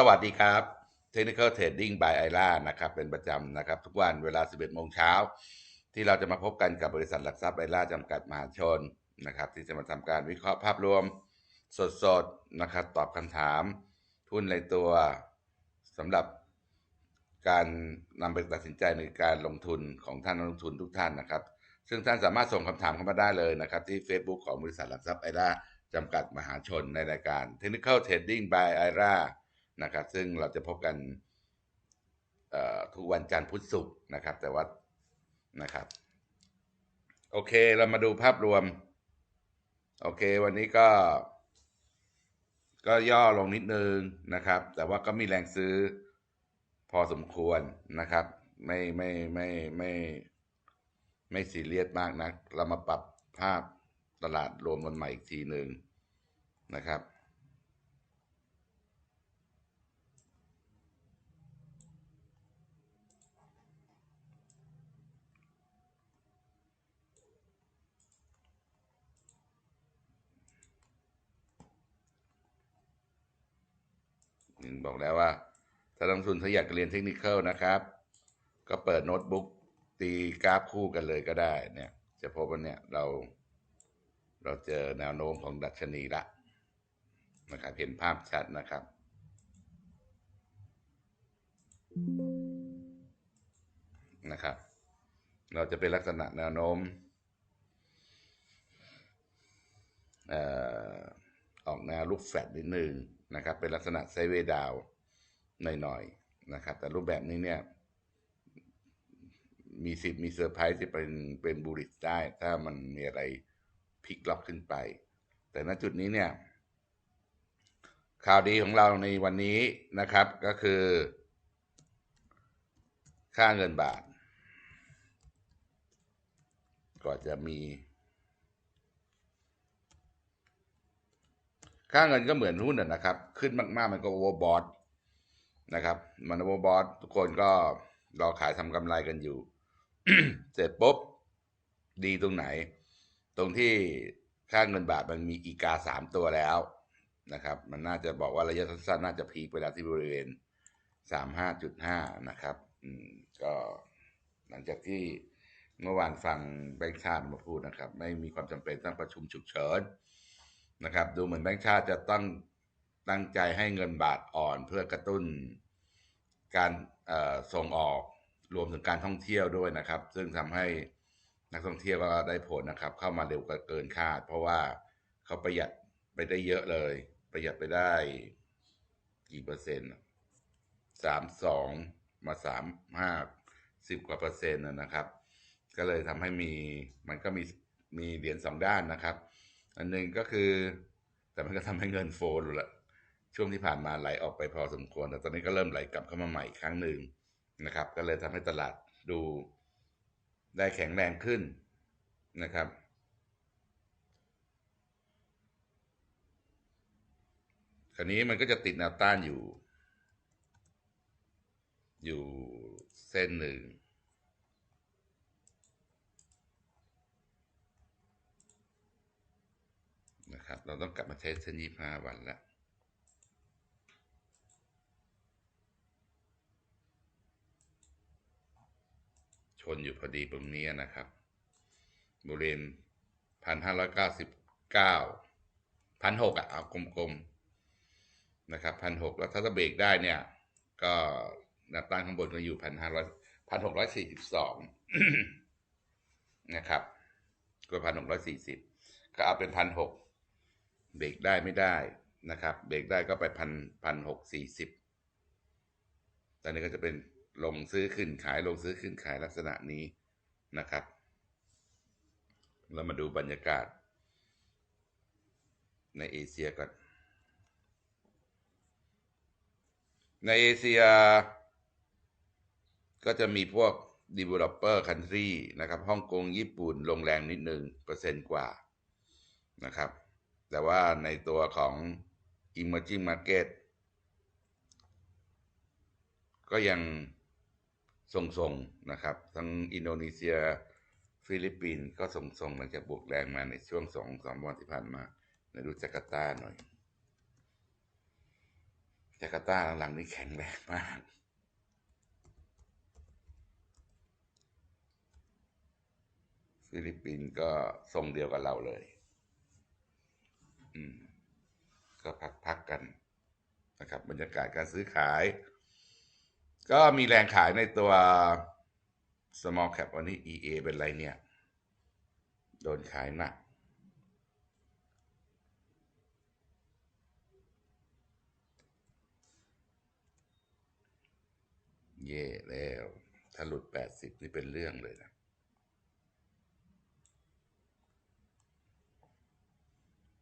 สวัสดีครับ Technical Trading by i r a นะครับ เป็นประจำนะครับ ทุกวันเวลา 11 โมงเช้า ที่เราจะมาพบกันกับบริษัทหลักทรัพย์ไอราจำกัดมหาชนนะครับ ที่จะมาทำการวิเคราะห์ภาพรวมสดๆนะครับ ตอบคำถามทุนในตัวสำหรับการนำไปตัดสินใจในการลงทุนของท่านนักลงทุนทุกท่านนะครับ ซึ่งท่านสามารถส่งคำถามเข้ามาได้เลยนะครับ ที่ Facebook ของบริษัทหลักทรัพย์ไอราจำกัดมหาชนในรายการ Technical Trading by i r a นะครับ ซึ่งเราจะพบกันทุกวันจันทร์พุธศุกร์นะครับ แต่ว่านะครับ โอเคเรามาดูภาพรวม โอเค วันนี้ก็ ก็ย่อลงนิดนึงนะครับ แต่ว่าก็มีแรงซื้อพอสมควรนะครับ ไม่ไม่ไม่ไม่ไม่ซีเรียสมากนะเรามาปรับภาพตลาดรวมกันใหม่อีกทีหนึ่งนะครับ บอกแล้วว่า ถ้าลงทุนถ้าอยากเรียนเทคนิคนะครับ ก็เปิดโน้ตบุ๊กตีกราฟคู่กันเลยก็ได้เนี่ย จะพบว่าเนี่ยเรา เราเจอแนวโน้มของดัชนีละนะครับ เห็นภาพชัดนะครับ นะครับ เราจะเป็นลักษณะแนวโน้มออกแนวลูกแฟลตนิดนึง นะครับ เป็นลักษณะไซเวดาวหน่อยๆนะครับ แต่รูปแบบนี้เนี่ยมีสิทธิ์มีเซอร์ไพรส์ที่เป็นเป็นบูริสได้ ถ้ามันมีอะไรพลิกล็อกขึ้นไป แต่ณจุดนี้เนี่ย ข่าวดีของเราในวันนี้นะครับก็คือ ค่าเงินบาท ก็จะมี ค่าเงินก็เหมือนหุ้นนะครับ ขึ้นมากๆมันก็โอเวอร์บอทนะครับมันโอเวอร์บอททุกคนก็รอขายทำกำไรกันอยู่ เสร็จปุ๊บ ดีตรงไหน ตรงที่ค่าเงินบาทมันมีอีกาสามตัวแล้วนะครับ มันน่าจะบอกว่าระยะสั้นๆน่าจะพีคไปแล้วที่บริเวณสามห้าจุดห้านะครับอืมก็หลังจากที่เมื่อวานฟังแบงค์ชาติมาพูดนะครับ ไม่มีความจำเป็นต้องประชุมฉุกเฉิน นะครับดูเหมือนแบงค์ชาติจะต้องตั้งใจให้เงินบาทอ่อนเพื่อกระตุ้นการส่งออกรวมถึงการท่องเที่ยวด้วยนะครับ ซึ่งทำให้นักท่องเที่ยวก็ได้ผลนะครับ เข้ามาเร็วกเกินคาด เพราะว่าเขาประหยัดไปได้เยอะเลย ประหยัดไปได้กี่เปอร์เซ็นต์สามสองมาสามห้าสิบกว่าเปอร์เซ็นต์นะครับ ก็เลยทำให้มีมันก็มีมีเหรียญสองด้านนะครับ อันหนึ่งก็คือ แต่มันก็ทำให้เงินโฟลละช่วงที่ผ่านมาไหลออกไปพอสมควรแต่ตอนนี้ก็เริ่มไหลกลับเข้ามาใหม่อีกครั้งหนึ่งนะครับ ก็เลยทำให้ตลาดดูได้แข็งแรงขึ้นนะครับ คราวนี้มันก็จะติดแนวต้านอยู่ อยู่เส้นหนึ่ง ครับ เราต้องกลับมาใช้เส้นยี่ห้าวันแล้วชนอยู่พอดีตรงนี้นะครับบริเวณพันห้าร้อยเก้าสิบเก้าพันหกอะเอากลมๆนะครับพันหกแล้วถ้าจะเบรกได้เนี่ย ก็หน้าตั้งข้างบนก็อยู่พันห้าร้อยพันหกร้อยสี่สิบสองนะครับก็พันหกร้อยสี่สิบก็เอาเป็นพันหก เบรกได้ไม่ได้นะครับ เบรกได้ก็ไปพันพันหกสี่สิบตอนนี้ก็จะเป็นลงซื้อขึ้นขายลงซื้อขึ้นขายลักษณะนี้นะครับ เรามาดูบรรยากาศ ในเอเชียก่อน ในเอเชีย ก็จะมีพวก developer country นะครับ ฮ่องกงญี่ปุ่นลงแรงนิดหนึ่งเปอร์เซ็นต์กว่านะครับ แต่ว่าในตัวของ emerging market ก็ยังทรงๆนะครับ ทั้งอินโดนีเซีย ฟิลิปปินส์ก็ทรงๆหลังจากบวกแรงมาในช่วงสองสามวันที่ผ่านมาในรูจาการ์ตาหน่อย จาการ์ตาหลังๆนี่แข็งแรงมากฟิลิปปินส์ก็ทรงเดียวกับเราเลย อืมก็พักๆกันนะครับ บรรยากาศการซื้อขาย ก็มีแรงขายในตัว small cap วันนี้ EA เป็นไรเนี่ย โดนขายหนักเย่แล้ว ถ้าหลุด 80 นี่เป็นเรื่องเลยนะ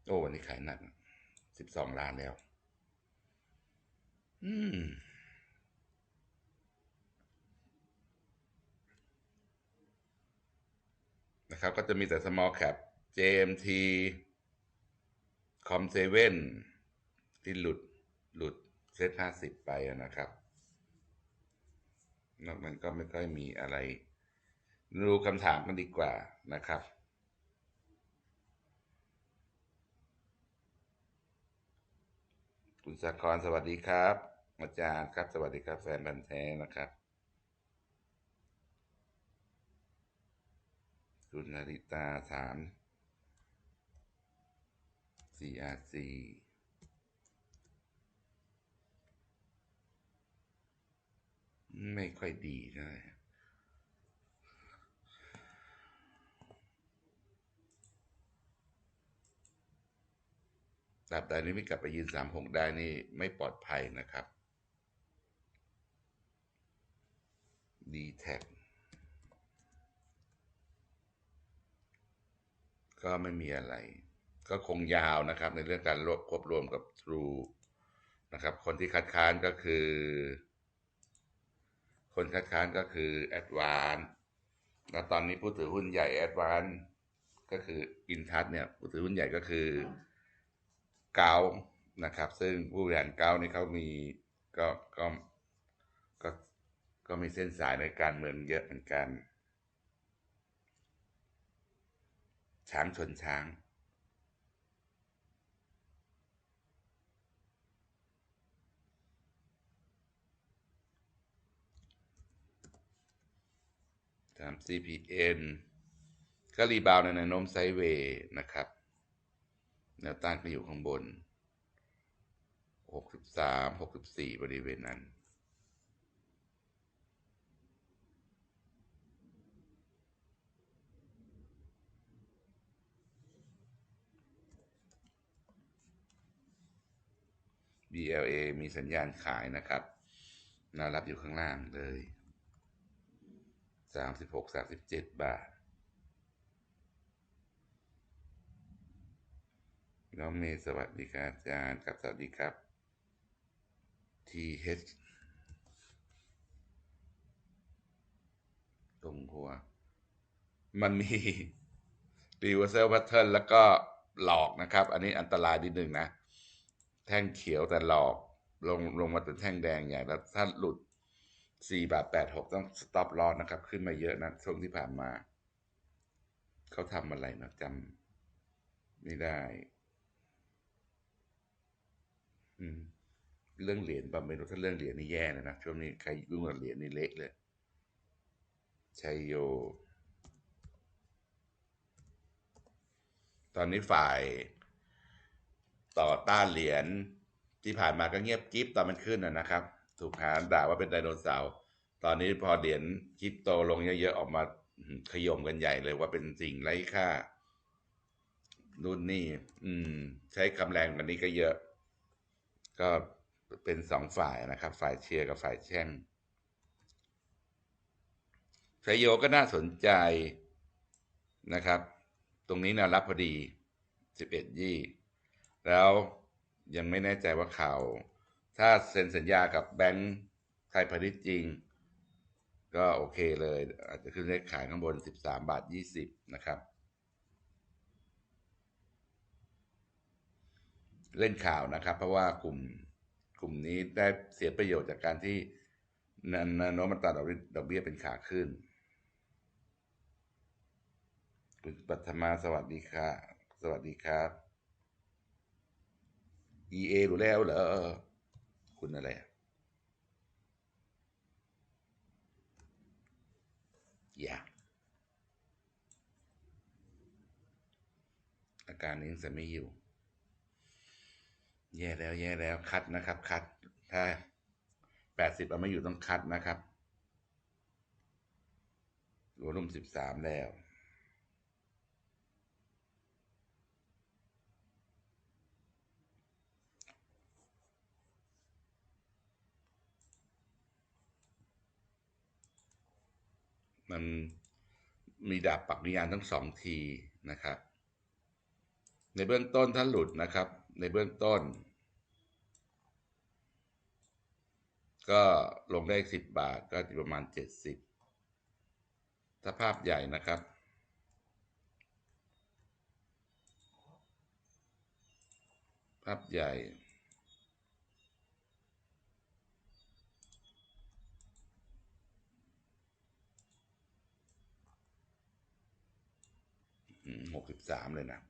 โอ้วันนี้ขายหนัก12ล้านแล้ว อืมนะครับ ก็จะมีแต่ small cap JMT com 7ที่หลุดหลุดเซต50ไปนะครับ นอกนั้นก็ไม่ค่อยมีอะไรดูคำถามกันดีกว่านะครับ คุณสากรสวัสดีครับอาจารย์ครับ สวัสดีครับ แฟนบันแท้นะครับ คุณนาริตาถาม CRC ไม่ค่อยดีเท่าไหร่ ตราบใดนี้ไม่กลับไปยืนสามหกได้นี่ไม่ปลอดภัยนะครับดีแท็ก็ไม่มีอะไร ก็คงยาวนะครับ ในเรื่องการรวบควบรวมกับ True นะครับ คนที่คัดค้านก็คือ คนคัดค้านก็คือ a d v a n c e แล้วตอนนี้ผู้ถือหุ้นใหญ่ a d v a n c e ก็คืออินทัศเนี่ยผู้ถือหุ้นใหญ่ก็คือ เกานะครับ ซึ่งผู้บริหารเกานี่เขามีก็ก็ก็ก็มีเส้นสายในการเมืองเยอะเหมือนกัน ช้างชนช้างตาม CPN ก็รีบาวในแนวโน้มไซด์เวย์นะครับ แนวต้านก็อยู่ข้างบน 63 64 บริเวณนั้น BLA มีสัญญาณขายนะครับแนารับอยู่ข้างล่างเลย 36 37 บาท น้องเมย์สวัสดีครับอาจารย์ครับสวัสดีครับ TH ตรงหัว มันมี reversal pattern แล้วก็หลอกนะครับ อันนี้อันตรายนิดหนึ่งนะ แท่งเขียวแต่หลอกลงลงมาเป็นแท่งแดงใหญ่แล้วถ้าหลุด 4 บาท 86 ต้อง stop loss นะครับ ขึ้นมาเยอะนะ ช่วงที่ผ่านมา เขาทำอะไรนะจำไม่ได้ อืม เรื่องเหรียญป่ะไม่รู้ถ้าเรื่องเหรียญนี่แย่เลยนะช่วงนี้ใครยุ่งกับเหรียญนี่เละเลยชัยโย ตอนนี้ฝ่ายต่อต้านเหรียญที่ผ่านมาก็เงียบกิ๊บตอนมันขึ้นนะนะครับ ถูกหาด่าว่าเป็นไดโนเสาร์ตอนนี้พอเหรียญคริปโตลงเยอะๆออกมาขยมกันใหญ่เลยว่าเป็นสิ่งไร้ค่านู่นนี่ อืม ใช้คำแรงกันนี้ก็เยอะ ก็เป็นสองฝ่ายนะครับ ฝ่ายเชียร์กับฝ่ายแช่งชยโยก็น่าสนใจนะครับ ตรงนี้นะรับพอดีสิบเอ็ดยี่แล้วยังไม่แน่ใจว่าข่าวถ้าเซ็นสัญญากับแบงค์ไทยพาณิชย์จริง ก็โอเคเลย อาจจะขึ้นเลขขายข้างบนสิบสามบาทยี่สิบนะครับ เล่นข่าวนะครับ เพราะว่ากลุ่มกลุ่มนี้ได้เสียประโยชน์จากการที่นาโนมันตัดดอกเบี้ยเป็นขาขึ้นคุณปัทมาสวัสดีค่ะ สวัสดีครับ EA รู้แล้วเหรอคุณอะไรอะอย่าอาการนี้จะไม่อยู่ แย่แล้วแย่แล้วคัดนะครับ คัด ถ้าแปดสิบเอาไม่อยู่ต้องคัดนะครับวอลุ่มสิบสามแล้วมันมีดาบปักวิญญาณทั้งสองทีนะครับ ในเบื้องต้นถ้าหลุดนะครับ ในเบื้องต้น ก็ลงได้สิบบาทก็จะประมาณเจ็ดสิบถ้าภาพใหญ่นะครับ ภาพใหญ่หกสิบสามเลยนะ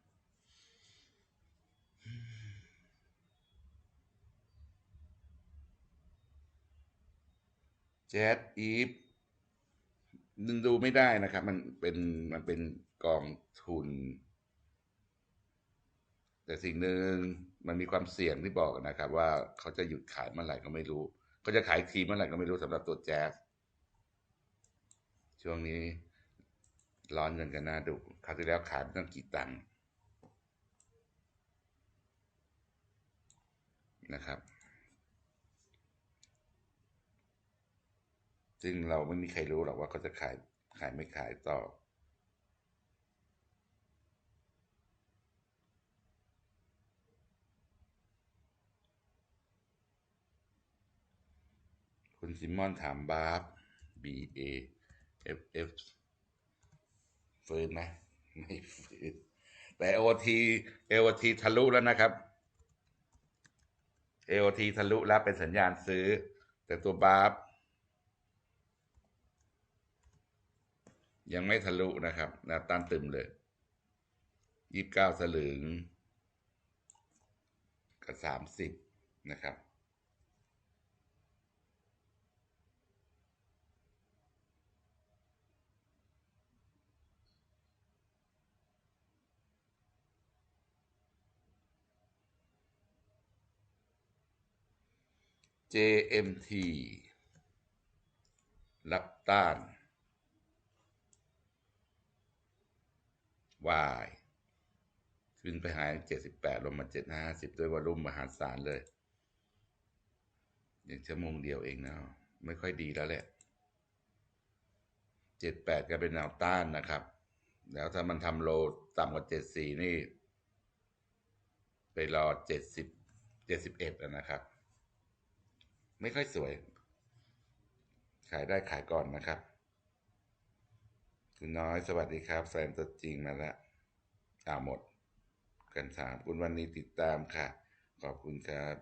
แจ๊ดอีฟดูไม่ได้นะครับ มันเป็นมันเป็นกองทุน แต่สิ่งหนึ่งมันมีความเสี่ยงที่บอกนะครับ ว่าเขาจะหยุดขายเมื่อไหร่ก็ไม่รู้เขาจะขายทีเมื่อไหร่ก็ไม่รู้สำหรับตัวแจ๊สช่วงนี้ร้อนเงินกันน่าดูคราวที่แล้วขายตั้งกี่ตังค์นะครับ ซึ่งเราไม่มีใครรู้หรอกว่าเขาจะขายขายไม่ขายต่อ คุณซิมอนถามบาร์บ B A F F ฟื้นไหมไม่ฟื้นแต่โอทีเอโอทีทะลุแล้วนะครับเอโอทีทะลุแล้วเป็นสัญญาณซื้อ แต่ตัวบาร์ ยังไม่ทะลุนะครับแนวต้านตึมเลยยี่สิบเก้าสลึง กับสามสิบนะครับ JMT รับต้าน Y ขึ้นไปหาย78ลงมา750ด้วยวอลุ่มมหาศาลเลยอย่างชั่วโมงเดียวเองนะไม่ค่อยดีแล้วแหละ78ก็เป็นแนวต้านนะครับ แล้วถ้ามันทำโลต่ำกว่า74นี่ ไปรอ70 71นะครับ ไม่ค่อยสวย ขายได้ขายก่อนนะครับ คุณน้อยสวัสดีครับแฟนตัวจริงมาแล้วอ่าหมด กันถามคุณวันนี้ติดตามค่ะ ขอบคุณครับ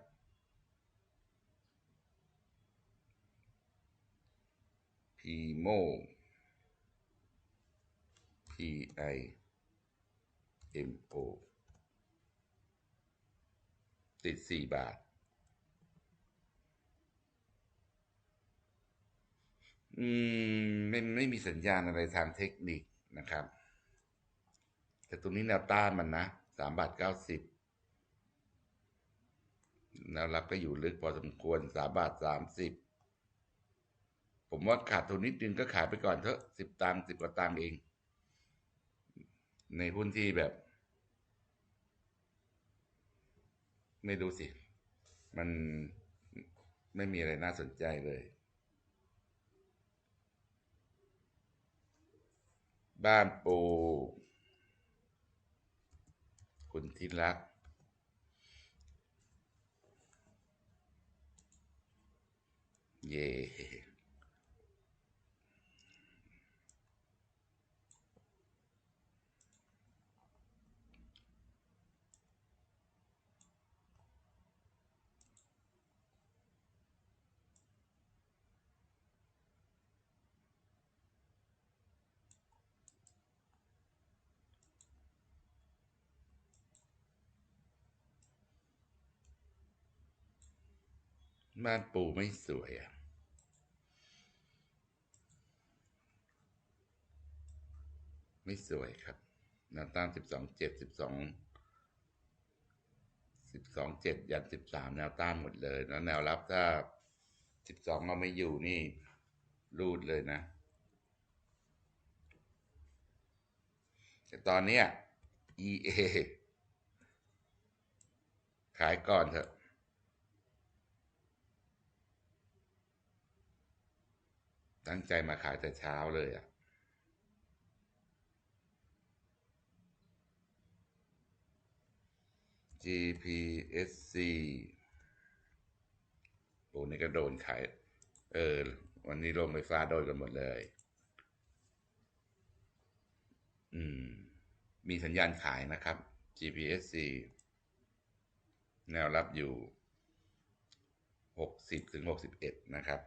พีโม P I M O ติดสี่บาท อืมไม่ไม่มีสัญญาณอะไรทางเทคนิคนะครับ แต่ตรงนี้แนวต้านมันนะสามบาทเก้าสิบแนวรับก็อยู่ลึกพอสมควรสามบาทสามสิบผมว่าขาดทุนนิดนึงก็ขายไปก่อนเถอะสิบตังสิบกว่าตังเอง ในหุ้นที่แบบ ไม่ดูสิ มันไม่มีอะไรน่าสนใจเลย บ้านปู คุณทิรัก เย่ บ้านปูไม่สวยอะไม่สวยครับแนวต้านสิบสองเจ็ดสิบสองสิบสองเจ็ดยันสิบสามแนวต้านหมดเลย แล้วแนวรับถ้าสิบสองเอาไม่อยู่นี่ รูดเลยนะ แต่ตอนเนี้ย EA ขายก่อนเถอะ ตั้งใจมาขายแต่เช้าเลยอะ GPSC โอ้นี่ก็โดนขาย เออ วันนี้โรงไฟฟ้าโดนกันหมดเลย อืม มีสัญญาณขายนะครับ GPSC แนวรับอยู่ 60ถึง61 นะครับ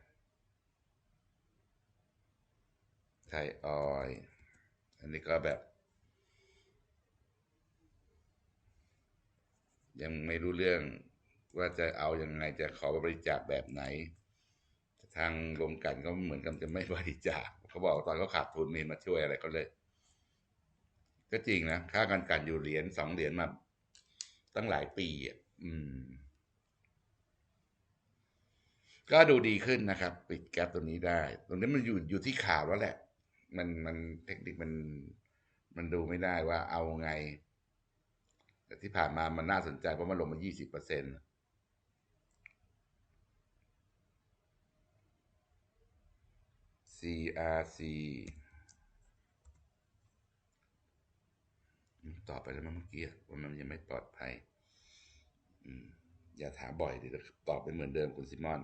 ไทยออยอันนี้ก็แบบ ยังไม่รู้เรื่องว่าจะเอาอยัางไงจะขอบริจาคแบบไหน ทางโรงกันก็เหมือนกันจะไม่บริจาคเขาบอกตอนเขาขาดทุนมีมาช่วยอะไรเขาเลย ก็จริงนะค่าการกันอยู่เหรียญสองเหรียญมาตั้งหลายปีอะอืม ก็ดูดีขึ้นนะครับ ปิดแก๊ปตัวนี้ได้ ตรงนี้มันอยู่อยู่ที่ข่าวแล้วแหละ มันมันเทคนิคมันมันดูไม่ได้ว่าเอาไง แต่ที่ผ่านมามันน่าสนใจเพราะมันลงมา20เปอร์เซ็นต์ CRC ตอบไปแล้วเมื่อกี้ว่ามันยังไม่ปลอดภัยอืมอย่าถามบ่อยเดี๋ยวตอบเป็นเหมือนเดิมคุณซิมอน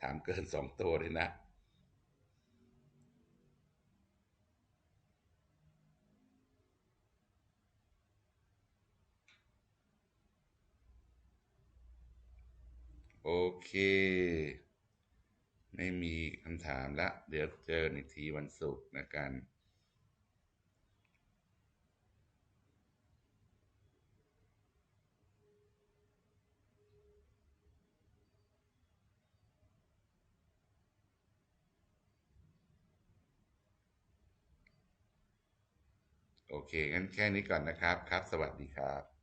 ถามเกินสองตัวเลยนะ โอเค ไม่มีคำถามละ เดี๋ยวเจออีกทีวันศุกร์นะกันโอเค งั้นแค่นี้ก่อนนะครับ ครับ สวัสดีครับ